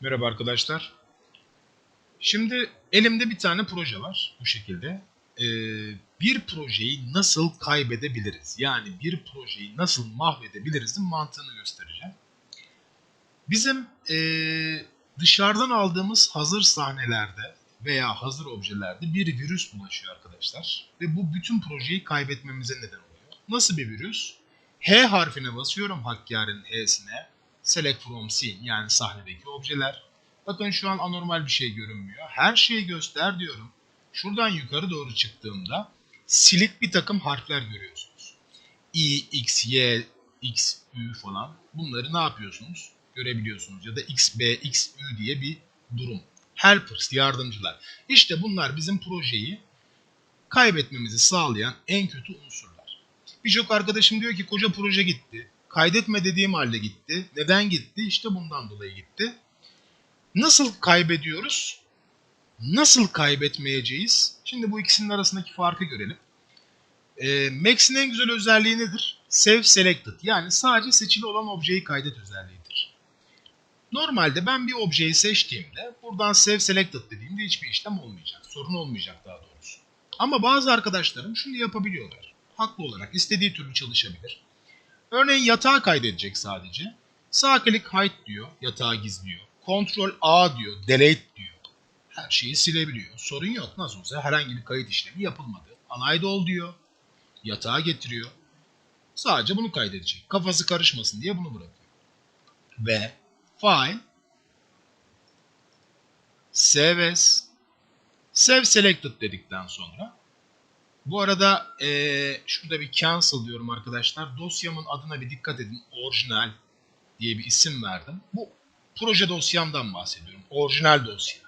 Merhaba arkadaşlar. Şimdi elimde bir tane proje var bu şekilde. Ee, bir projeyi nasıl kaybedebiliriz? Yani bir projeyi nasıl mahvedebilirizin mantığını göstereceğim. Bizim ee, dışarıdan aldığımız hazır sahnelerde veya hazır objelerde bir virüs bulaşıyor arkadaşlar. Ve bu bütün projeyi kaybetmemize neden oluyor. Nasıl bir virüs? H harfine basıyorum Hakkari'nin H'sine. Select from scene yani sahnedeki objeler. Bakın şu an anormal bir şey görünmüyor. Her şeyi göster diyorum. Şuradan yukarı doğru çıktığımda silik bir takım harfler görüyorsunuz. I, X, Y, X, Ü falan. Bunları ne yapıyorsunuz? Görebiliyorsunuz. Ya da X, B, X, Ü diye bir durum. Helpers, yardımcılar. İşte bunlar bizim projeyi kaybetmemizi sağlayan en kötü unsurlar. Birçok arkadaşım diyor ki koca proje gitti. Kaydetme dediğim halde gitti. Neden gitti? İşte bundan dolayı gitti. Nasıl kaybediyoruz? Nasıl kaybetmeyeceğiz? Şimdi bu ikisinin arasındaki farkı görelim. E, Max'in en güzel özelliği nedir? Save Selected yani sadece seçili olan objeyi kaydet özelliğidir. Normalde ben bir objeyi seçtiğimde buradan Save Selected dediğimde hiçbir işlem olmayacak. Sorun olmayacak daha doğrusu. Ama bazı arkadaşlarım şunu yapabiliyorlar. Haklı olarak istediği türlü çalışabilir. Örneğin yatağı kaydedecek sadece. Sağ klik hide diyor, yatağı gizliyor. Ctrl A diyor, delete diyor. Her şeyi silebiliyor. Sorun yok. Nasıl olsa herhangi bir kayıt işlemi yapılmadı. Anayda ol diyor. Yatağa getiriyor. Sadece bunu kaydedecek. Kafası karışmasın diye bunu bırakıyor. Ve file save as save selected dedikten sonra bu arada eee, şurada bir cancel diyorum arkadaşlar. Dosyamın adına bir dikkat edin. Orijinal diye bir isim verdim. Bu proje dosyamdan bahsediyorum. Orijinal dosya.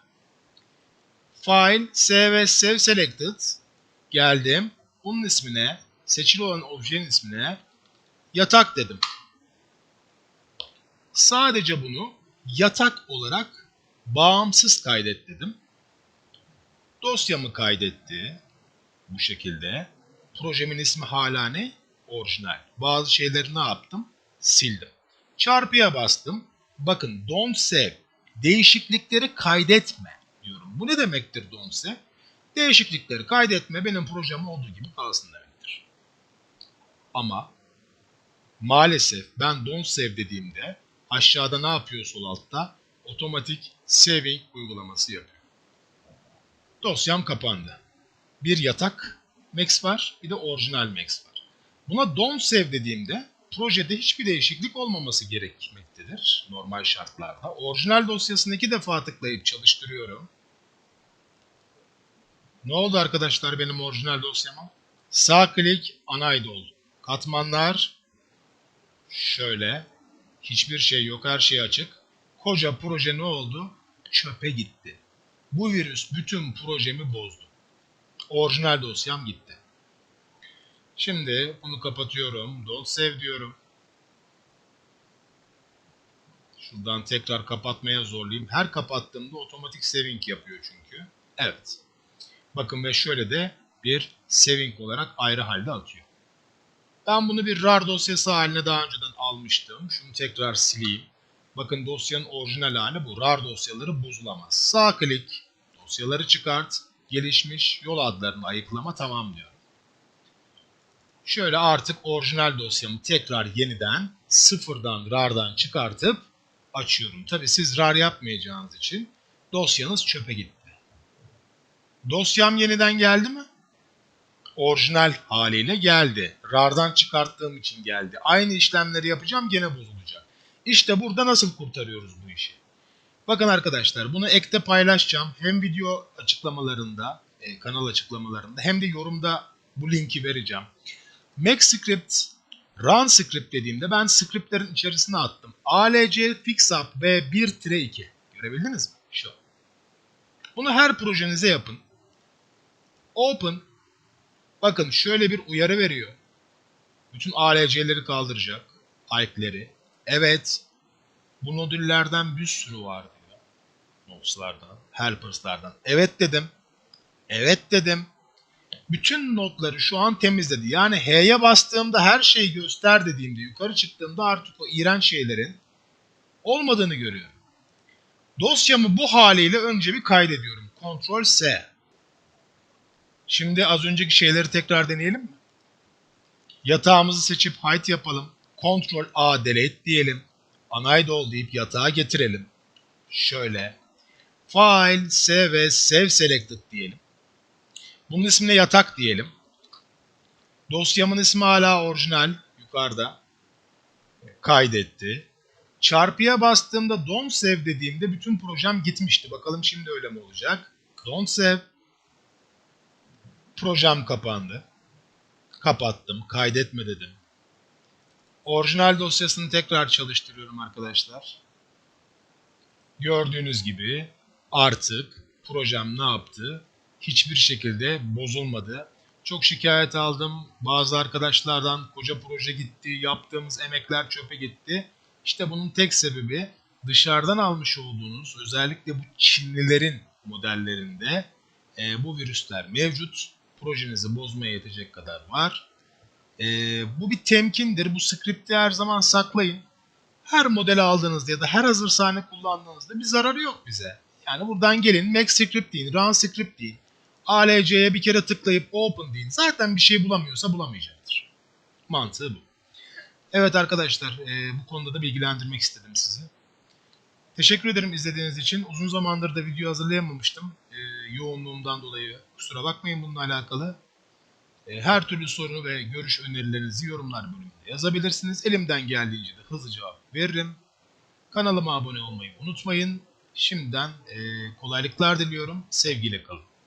File, save save selected. Geldim. Bunun ismine, seçili olan objenin ismine yatak dedim. Sadece bunu yatak olarak bağımsız kaydet dedim. Dosyamı kaydetti bu şekilde. Projemin ismi hala ne? Orijinal. Bazı şeyleri ne yaptım? Sildim. Çarpıya bastım. Bakın don't save. Değişiklikleri kaydetme diyorum. Bu ne demektir don't save? Değişiklikleri kaydetme benim projem olduğu gibi kalsın demektir. Ama maalesef ben don't save dediğimde aşağıda ne yapıyor sol altta? Otomatik saving uygulaması yapıyor. Dosyam kapandı bir yatak Max var, bir de orijinal Max var. Buna don't save dediğimde projede hiçbir değişiklik olmaması gerekmektedir normal şartlarda. Orijinal dosyasını iki defa tıklayıp çalıştırıyorum. Ne oldu arkadaşlar benim orijinal dosyama? Sağ klik ana idol. Katmanlar şöyle. Hiçbir şey yok, her şey açık. Koca proje ne oldu? Çöpe gitti. Bu virüs bütün projemi bozdu orijinal dosyam gitti. Şimdi bunu kapatıyorum. Don't save diyorum. Şuradan tekrar kapatmaya zorlayayım. Her kapattığımda otomatik saving yapıyor çünkü. Evet. Bakın ve şöyle de bir saving olarak ayrı halde atıyor. Ben bunu bir RAR dosyası haline daha önceden almıştım. Şunu tekrar sileyim. Bakın dosyanın orijinal hali bu. RAR dosyaları bozulamaz. Sağ klik, dosyaları çıkart, gelişmiş yol adlarını ayıklama tamam diyorum. Şöyle artık orijinal dosyamı tekrar yeniden sıfırdan RAR'dan çıkartıp açıyorum. Tabi siz RAR yapmayacağınız için dosyanız çöpe gitti. Dosyam yeniden geldi mi? Orijinal haliyle geldi. RAR'dan çıkarttığım için geldi. Aynı işlemleri yapacağım gene bozulacak. İşte burada nasıl kurtarıyoruz bu işi? Bakın arkadaşlar bunu ekte paylaşacağım. Hem video açıklamalarında, e, kanal açıklamalarında hem de yorumda bu linki vereceğim. Make script, run script dediğimde ben scriptlerin içerisine attım. ALC fixup v1-2. Görebildiniz mi? Şu. Bunu her projenize yapın. Open. Bakın şöyle bir uyarı veriyor. Bütün ALC'leri kaldıracak. Type'leri. Evet. Bu nodüllerden bir sürü var diyor. Notes'lardan, helpers'lardan. Evet dedim. Evet dedim. Bütün notları şu an temizledi. Yani H'ye bastığımda her şeyi göster dediğimde yukarı çıktığımda artık o iğrenç şeylerin olmadığını görüyorum. Dosyamı bu haliyle önce bir kaydediyorum. Ctrl S. Şimdi az önceki şeyleri tekrar deneyelim? Yatağımızı seçip height yapalım. Ctrl A delete diyelim. Anaydol deyip yatağa getirelim. Şöyle. File, save, save selected diyelim. Bunun ismine yatak diyelim. Dosyamın ismi hala orijinal. Yukarıda. Kaydetti. Çarpıya bastığımda don't save dediğimde bütün projem gitmişti. Bakalım şimdi öyle mi olacak? Don't save. Projem kapandı. Kapattım. Kaydetme dedim. Orijinal dosyasını tekrar çalıştırıyorum arkadaşlar. Gördüğünüz gibi artık projem ne yaptı? Hiçbir şekilde bozulmadı. Çok şikayet aldım. Bazı arkadaşlardan koca proje gitti, yaptığımız emekler çöpe gitti. İşte bunun tek sebebi dışarıdan almış olduğunuz özellikle bu Çinlilerin modellerinde e, bu virüsler mevcut. Projenizi bozmaya yetecek kadar var. E, bu bir temkindir. Bu skripti her zaman saklayın. Her model aldığınızda ya da her hazır sahne kullandığınızda bir zararı yok bize. Yani buradan gelin make script deyin, run script deyin. ALC'ye bir kere tıklayıp open deyin. Zaten bir şey bulamıyorsa bulamayacaktır. Mantığı bu. Evet arkadaşlar e, bu konuda da bilgilendirmek istedim sizi. Teşekkür ederim izlediğiniz için. Uzun zamandır da video hazırlayamamıştım. E, yoğunluğumdan dolayı kusura bakmayın bununla alakalı. E, her türlü soru ve görüş önerilerinizi yorumlar bölümünde yazabilirsiniz. Elimden geldiğince de hızlı cevap veririm. Kanalıma abone olmayı unutmayın. Şimdiden e, kolaylıklar diliyorum. Sevgiyle kalın.